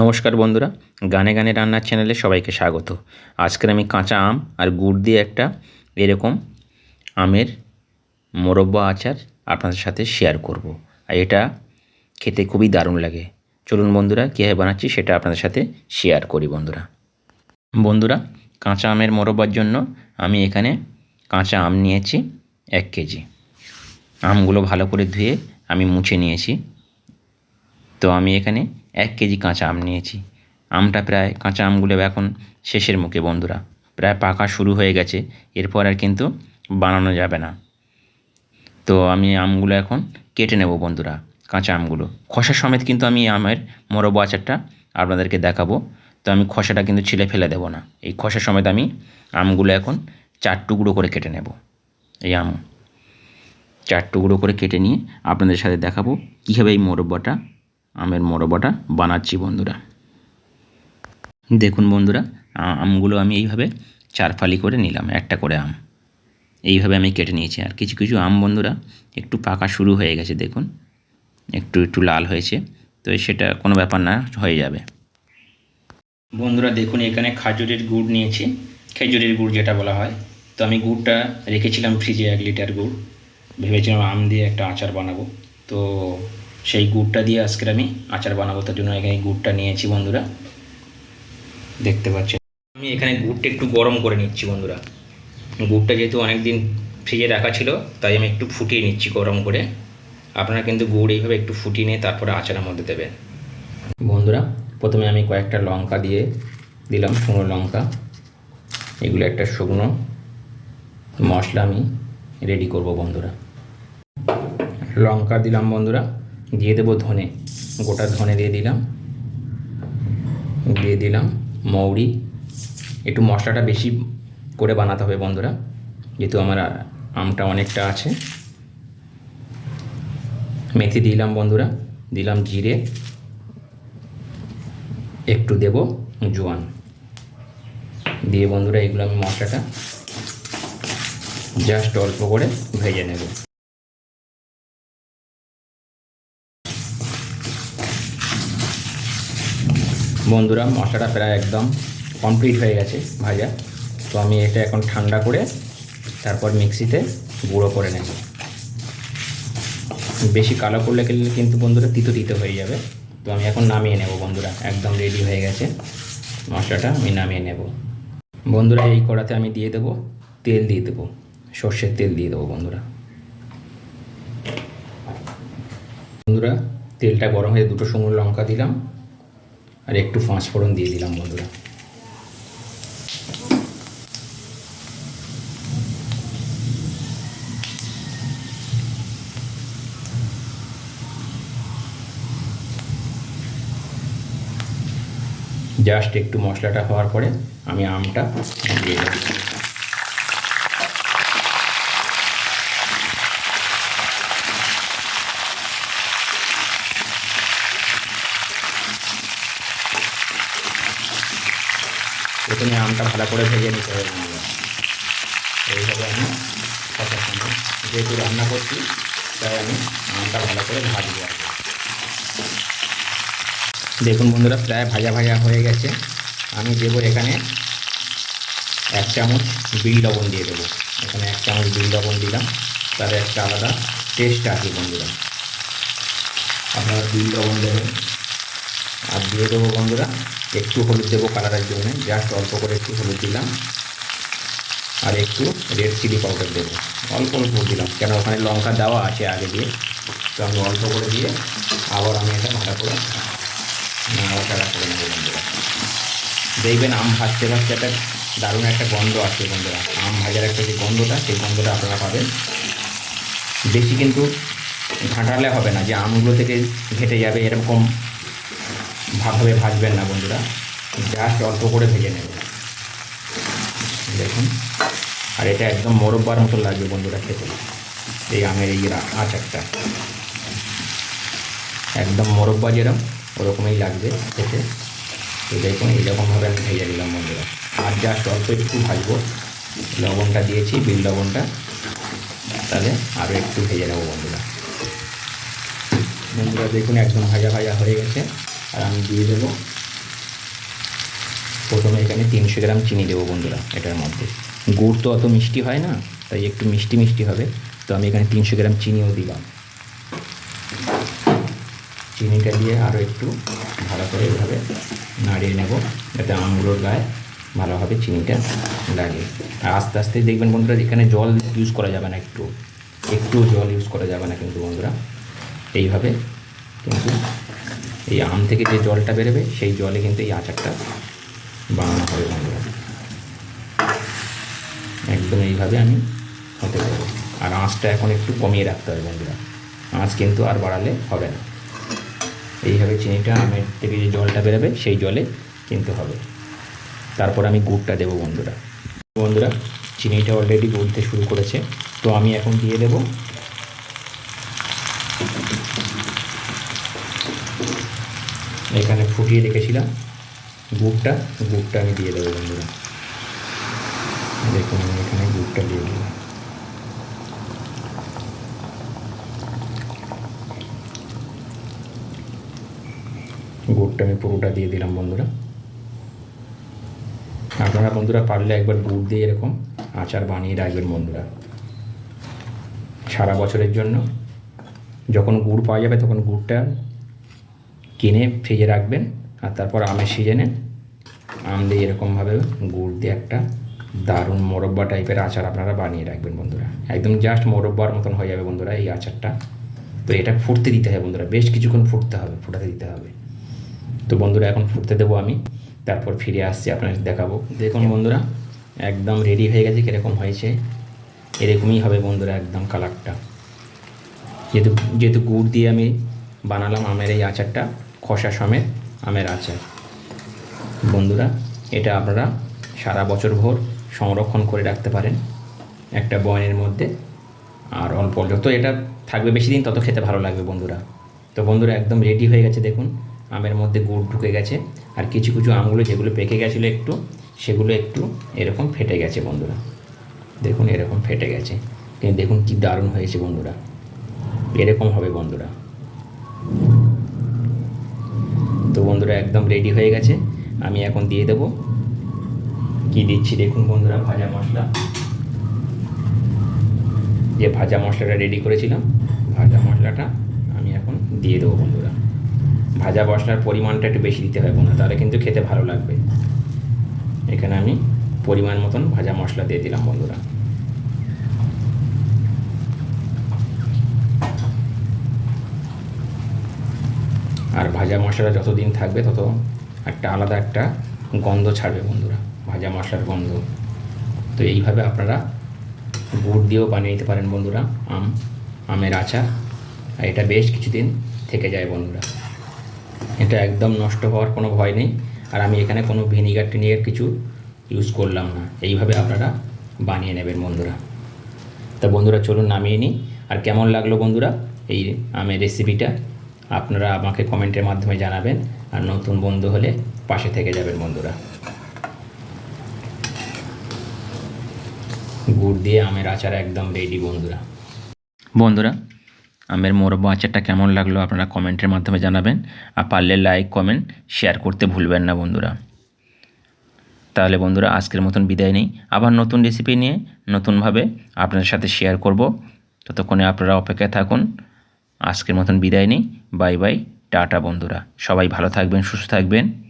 নমস্কার বন্ধুরা, গানে গানে রান্নার চ্যানেলে সবাইকে স্বাগত। আজকের আমি কাঁচা আম আর গুড় দিয়ে একটা এরকম আমের মোরব্বা আচার আপনাদের সাথে শেয়ার করব। আর এটা খেতে খুবই দারুণ লাগে। চলুন বন্ধুরা, কীভাবে বানাচ্ছি সেটা আপনাদের সাথে শেয়ার করি বন্ধুরা। বন্ধুরা, কাঁচা আমের মোরব্বার জন্য আমি এখানে কাঁচা আম নিয়েছি এক কেজি। আমগুলো ভালো করে ধুয়ে আমি মুছে নিয়েছি। তো আমি এখানে এক কেজি কাঁচা আম নিয়েছি। আমটা প্রায়, কাঁচা আমগুলো এখন শেষের মুখে বন্ধুরা। প্রায় পাকা শুরু হয়ে গেছে, এরপর আর কিন্তু বানানো যাবে না। তো আমি আমগুলো এখন কেটে নেব বন্ধুরা, কাঁচা আমগুলো। খোসা সমেত কিন্তু আমি আমের মোরব্বা আচারটা আপনাদেরকে দেখাবো। তো আমি খোসাটা কিন্তু ছিলে ফেলে দেবো না। এই খোসা সমেত আমি আমগুলো এখন চার টুকরো করে কেটে নেব। এই আম চার টুকরো করে কেটে নিয়ে আপনাদের সাথে দেখাবো কীভাবে এই মোরব্বাটা আমের মোরব্বাটা বানাচ্ছি বন্ধুরা। দেখুন বন্ধুরা আমগুলো আমি এইভাবে চার ফালি করে নিলাম, একটা করে আম। এইভাবে আমি কেটে নিয়েছি। আর কিছু কিছু আম বন্ধুরা, একটু পাকা শুরু হয়ে গেছে, দেখুন। একটু একটু লাল হয়েছে, তো সেটা কোনো ব্যাপার না, হয়ে যাবে। বন্ধুরা, দেখুন, এখানে খাজুরের গুড় নিয়েছি। খেজুরের গুড় যেটা বলা হয়। তো আমি গুড়টা রেখেছিলাম ফ্রিজে এক লিটার গুড়। ভেবেছিলাম আম দিয়ে একটা আচার বানাবো। তো সেই গুড়টা দিয়ে আজকের আমি আচার বানাবো, তার জন্য এখানে গুড়টা নিয়েছি বন্ধুরা। দেখতে পাচ্ছেন? আমি এখানে গুড়টা একটু গরম করে নিচ্ছি বন্ধুরা। গুড়টা যেহেতু অনেক দিন ফ্রিজে রাখা ছিল, তাই আমি একটু ফুটিয়ে নিচ্ছি গরম করে। আপনারা কিন্তু গুড় এইভাবে একটু ফুটিয়ে নিয়ে তারপরে আচারের মধ্যে দেবেন। বন্ধুরা, প্রথমে আমি কয়েকটা লঙ্কা দিয়ে দিলাম, শুকনো লঙ্কা। এগুলো একটা শুকনো মশলা আমি রেডি করব বন্ধুরা। লঙ্কা দিলাম বন্ধুরা। দিয়ে দেবো ধনে। গোটা ধনে দিয়ে দিলাম। দিয়ে দিলাম মৌরি। একটু মশলাটা বেশি করে বানাতে হবে বন্ধুরা। যেহেতু আমার আমটা অনেকটা আছে। মেথি দিলাম বন্ধুরা। দিলাম জিরে। একটু দেব জোয়ান। দিয়ে বন্ধুরা এগুলো আমি মশলাটা জাস্ট অল্প করে ভেজে নেব। বন্ধুরা, মশলাটা প্রায় একদম কমপ্লিট হয়ে গেছে ভাজা। তো আমি এটা এখন ঠান্ডা করে তারপর মিক্সিতে গুঁড়ো করে নেব। বেশি কালো করলে গেলে কিন্তু বন্ধুরা তিতো তিতো হয়ে যাবে। তো আমি এখন নামিয়ে নেব বন্ধুরা, একদম রেডি হয়ে গেছে। মশলাটা আমি নামিয়ে নেব। বন্ধুরা, এই কড়াতে আমি দিয়ে দেবো, তেল দিয়ে দেবো, সর্ষের তেল দিয়ে দেবো বন্ধুরা। বন্ধুরা, তেলটা গরম হয়ে দুটো শুকনো লঙ্কা দিলাম। আর একটু পাঁচ ফোড়ন দিয়ে দিলাম বন্ধুরা। জাস্ট একটু মশলাটা হওয়ার পরে আমি আমটা দিয়ে দেবো প্রথমে আমটা ভালো করে ভেজে নিতে হবে এইভাবে আমি কথা শুনে যেহেতু রান্না করছি, তাই আমি আমটা ভালো করে ভাজবো। দেখুন বন্ধুরা, প্রায় ভাজা ভাজা হয়ে গেছে। আমি দেবো এখানে এক চামচ বিল লবণ দিয়ে দেবো। এখানে এক চামচ বিল লবণ দিলাম। তার একটা আলাদা টেস্ট আছে বন্ধুরা। আপনারা বিল লবণ দেবেন। আর দিয়ে দেবো বন্ধুরা, একটু হলুদ দেবো কালারের জন্য জাস্ট অল্প করে একটু হলুদ দিলাম। আর একটু রেড চিলি পাউডার দেবো, অল্প অল্প দিলাম, কেন ওখানে লঙ্কা দেওয়া আছে আগে দিয়ে। তো আমি অল্প করে দিয়ে আবার আমি এটা ভালো করে নাড়াচাড়া করে নেব বন্ধুরা। দেখবেন আম ভাজতে ভাজতে একটা দারুণ একটা গন্ধ আছে বন্ধুরা। আম ভাজার একটা যে গন্ধটা, সেই গন্ধটা আপনারা পাবেন। বেশি কিন্তু ঘাঁটালে হবে না, যে আমগুলো থেকে ঘেটে যাবে, এরকম ভাবভাবে ভাজবেন না বন্ধুরা জাস্ট অল্প করে ভেজে নেবেন। দেখুন, আর এটা একদম মোরব্বার মতো লাগবে বন্ধুরা খেতে। এই আমের এই আচারটা। একদম মোরব্বা যেরকম ওরকমই লাগবে খেতে। তো দেখুন, এইরকমভাবে আমি ভেজে নিলাম বন্ধুরা। আর জাস্ট অল্প একটু ভাজবো। লবণটা দিয়েছি বিল লবণটা। তাহলে আরও একটু ভেজে নেব বন্ধুরা। বন্ধুরা, দেখুন, একদম ভাজা ভাজা হয়ে গেছে। আর আমি দিয়ে দেবো। প্রথমে এখানে তিনশো গ্রাম চিনি দেবো বন্ধুরা, এটার মধ্যে। গুড় তো অত মিষ্টি হয় না, তাই একটু মিষ্টি মিষ্টি হবে। তো আমি এখানে তিনশো গ্রাম চিনিও দিলাম। চিনিটা দিয়ে আরও একটু ভালো করে এভাবে নাড়িয়ে নেব, যাতে আমগুলোর গায়ে ভালোভাবে চিনিটা লাগে। আর আস্তে আস্তে দেখবেন বন্ধুরা, এখানে জল ইউজ করা যাবে না একটু। একটু জল ইউজ করা যাবে না কিন্তু বন্ধুরা। এইভাবে কিন্তু এই আম থেকে যে জলটা বেরোবে, সেই জলে কিন্তু এই আচারটা বানানো হবে বন্ধুরা। একদম এইভাবে আমি হতে পারব। আর আঁচটা এখন একটু কমিয়ে রাখতে হবে বন্ধুরা। আঁচ কিন্তু আর বাড়ালে হবে না। এইভাবে চিনিটা, আমের থেকে যে জলটা বেরোবে, সেই জলে কিন্তু হবে। তারপর আমি গুড়টা দেবো বন্ধুরা। বন্ধুরা, চিনিটা অলরেডি গলতে শুরু করেছে। তো আমি এখন দিয়ে দেবো এখানে ফুটিয়ে রেখেছিলাম। গুড়টা গুড়টা আমি দিয়ে দেবো বন্ধুরা। দেখুন, আমি এখানে গুড়টা দিয়ে দিলাম। গুড়টা আমি পুরোটা দিয়ে দিলাম বন্ধুরা। আপনারা বন্ধুরা পারলে একবার গুড় দিয়ে এরকম আচার বানিয়ে রাখবেন বন্ধুরা। সারা বছরের জন্য। যখন গুড় পাওয়া যাবে তখন গুড়টা কিনে ফ্রিজে রাখবেন আর তারপর আমের সিজনে আম দিয়ে এরকমভাবে গুড় দিয়ে একটা দারুণ মোরব্বা টাইপের আচার আপনারা বানিয়ে রাখবেন বন্ধুরা। একদম জাস্ট মোরব্বার মতন হয়ে যাবে বন্ধুরা এই আচারটা। তো এটা ফুটতে দিতে হবে বন্ধুরা বেশ কিছুক্ষণ ফুটতে হবে ফুটাতে দিতে হবে। তো বন্ধুরা এখন ফুটতে দেবো আমি তারপর ফিরে আসছি আপনাদের দেখাবো। দেখুন বন্ধুরা একদম রেডি হয়ে গেছে কীরকম হয়েছে এরকমই হবে বন্ধুরা একদম কালারটা যেহেতু যেহেতু গুড় দিয়ে আমি বানালাম আমের এই আচারটা খসা সমেত আমের আচার। বন্ধুরা, এটা আপনারা সারা বছর ভোর সংরক্ষণ করে রাখতে পারেন একটা বয়নের মধ্যে। আর অল্প যত এটা থাকবে বেশি দিন, তত খেতে ভালো লাগবে বন্ধুরা। তো বন্ধুরা, একদম রেডি হয়ে গেছে, দেখুন, আমের মধ্যে গুড় ঢুকে গেছে। আর কিছু কিছু আমগুলো যেগুলো পেকে গেছিল একটু, সেগুলো একটু এরকম ফেটে গেছে বন্ধুরা। দেখুন, এরকম ফেটে গেছে। কিন্তু দেখুন কি দারুণ হয়েছে বন্ধুরা। এরকম হবে বন্ধুরা। তো বন্ধুরা একদম রেডি হয়ে গেছে। আমি এখন দিয়ে দেব। কি দিচ্ছি দেখুন বন্ধুরা, ভাজা মশলা। যে ভাজা মশলাটা রেডি করেছিলাম, ভাজা মশলাটা আমি এখন দিয়ে দেবো বন্ধুরা। ভাজা মশলার পরিমাণটা একটু বেশি দিতে হয় বন্ধুরা, তাহলে কিন্তু খেতে ভালো লাগবে। এখানে আমি পরিমাণ মতন ভাজা মশলা দিয়ে দিলাম বন্ধুরা। আর ভাজা মশলা যতদিন থাকবে তত একটা আলাদা একটা গন্ধ ছাড়বে বন্ধুরা, ভাজা মশলার গন্ধ। তো এইভাবে আপনারা গুড় দিয়েও বানিয়ে নিতে পারেন বন্ধুরা, আম, আমের আচার। আর এটা বেশ কিছুদিন থেকে যায় বন্ধুরা। এটা একদম নষ্ট হওয়ার কোনো ভয় নেই। আর আমি এখানে কোনো ভিনিগার টিনিগার কিছু ইউজ করলাম না। এইভাবে আপনারা বানিয়ে নেবেন বন্ধুরা। তা বন্ধুরা চলুন নামিয়ে নিই। আর কেমন লাগল বন্ধুরা এই আমের রেসিপিটা আপনারা আমাকে কমেন্টের মাধ্যমে জানাবেন আর নতুন বন্ধু হলে পাশে থেকে যাবেন বন্ধুরা। গুড় দিয়ে আমের আচার একদম রেডি বন্ধুরা। বন্ধুরা, আমের মোরব্বা আচারটা কেমন লাগল আপনারা কমেন্টের মাধ্যমে জানাবেন আর পারলে লাইক কমেন্ট শেয়ার করতে ভুলবেন না বন্ধুরা। তাহলে বন্ধুরা, আজকের মতন বিদায় নেই। আবার নতুন রেসিপি নিয়ে নতুনভাবে আপনাদের সাথে শেয়ার করব। ততক্ষণে আপনারা অপেক্ষায় থাকুন। আজকের মতন বিদায় নেই। বাই বাই টাটা বন্ধুরা। সবাই ভালো থাকবেন সুস্থ থাকবেন।